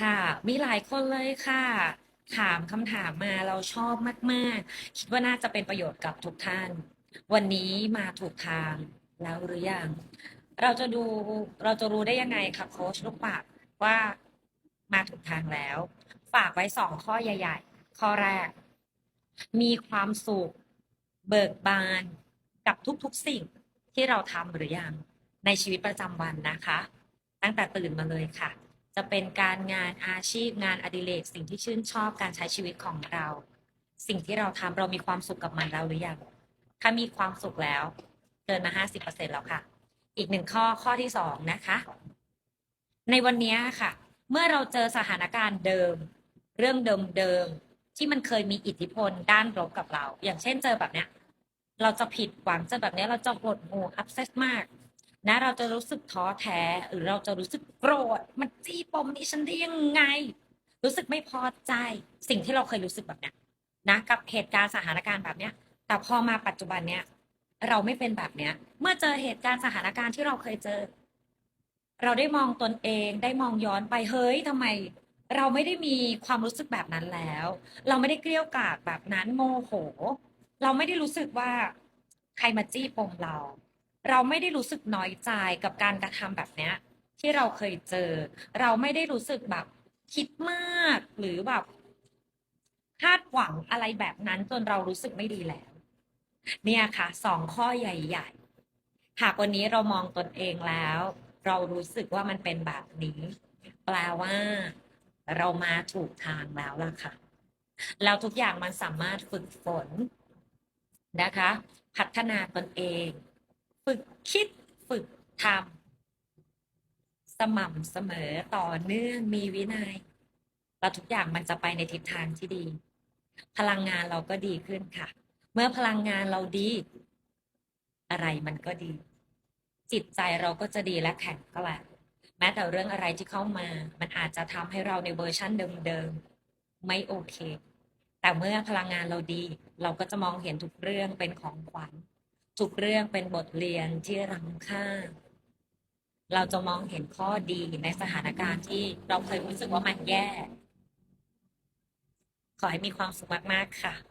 ค่ะ มีหลายคนเลยค่ะ ถามคำถามมาเราชอบมาก ๆ คิดว่าน่าจะเป็นประโยชน์กับทุกท่าน วันนี้มาถูกทางแล้วหรือยัง เราจะดูเราจะรู้ได้ยังไงคะโค้ชลูกปัดว่ามาถูกทางแล้ว ฝากไว้สองข้อใหญ่ ๆ ข้อแรก มีความสุขเบิกบานกับทุกๆสิ่งที่เราทำหรือยังในชีวิตประจำวันนะคะ ตั้งแต่ตื่นมาเลยค่ะ จะเป็นการงานอาชีพงานอดิเรกสิ่งที่ชื่นชอบการใช้ชีวิตของเรา สิ่งที่เราทำเรามีความสุขกับมันแล้วหรือยังถ้ามีความสุขแล้วเกินมาห้าสิบเปอร์เซ็นแล้วค่ะ อีกหนึ่งข้อข้อที่สองนะคะ ในวันนี้ค่ะ เมื่อเราเจอสถานการณ์เดิม เรื่องเดิมๆที่มันเคยมีอิทธิพลด้านลบกับเรา อย่างเช่นเจอแบบเนี้ย เราจะผิดหวังเจอแบบเนี้ยเราจะหดหู่อับเซสมาก นะเราจะรู้สึกท้อแท้หรือเราจะรู้สึกโกรธมันจี้ปมดิฉันได้ยังไง รู้สึกไม่พอใจ สิ่งที่เราเคยรู้สึกแบบเนี้ยนะกับเหตุการณ์สถานการณ์แบบเนี้ย แต่พอมาปัจจุบันเนี้ยเราไม่เป็นแบบเนี้ย เมื่อเจอเหตุการณ์สถานการณ์ที่เราเคยเจอ เราได้มองตนเองได้มองย้อนไปเฮ้ยทำไม เราไม่ได้มีความรู้สึกแบบนั้นแล้ว เราไม่ได้เกลี้ยกล่อมแบบนั้นโมโห เราไม่ได้รู้สึกว่าใครมาจี้ปมเรา เราไม่ได้รู้สึกน้อยใจกับการกระทำแบบเนี้ย ที่เราเคยเจอ เราไม่ได้รู้สึกแบบคิดมากหรือแบบคาดหวังอะไรแบบนั้นจนเรารู้สึกไม่ดีแล้ว เนี่ยค่ะสองข้อใหญ่ๆหากวันนี้เรามองตนเองแล้ว เรารู้สึกว่ามันเป็นแบบนี้ แปลว่า เรามาถูกทางแล้วล่ะค่ะ แล้วทุกอย่างมันสามารถฝึกฝนนะคะ พัฒนาตนเอง ฝึกคิดฝึกทำสม่ำเสมอต่อเนื่องมีวินัยแล้วทุกอย่างมันจะไปในทิศทางที่ดี พลังงานเราก็ดีขึ้นค่ะ เมื่อพลังงานเราดี อะไรมันก็ดี จิตใจเราก็จะดีและแข็งแกร่งแม้แต่เรื่องอะไรที่เข้ามา มันอาจจะทำให้เราในเวอร์ชั่นเดิมๆไม่โอเค แต่เมื่อพลังงานเราดี เราก็จะมองเห็นทุกเรื่องเป็นของขวัญ ทุกเรื่องเป็นบทเรียนที่รังค่า เราจะมองเห็นข้อดีในสถานการณ์ที่เราเคยรู้สึกว่ามันแย่ ขอให้มีความสุขมาก ๆ ค่ะ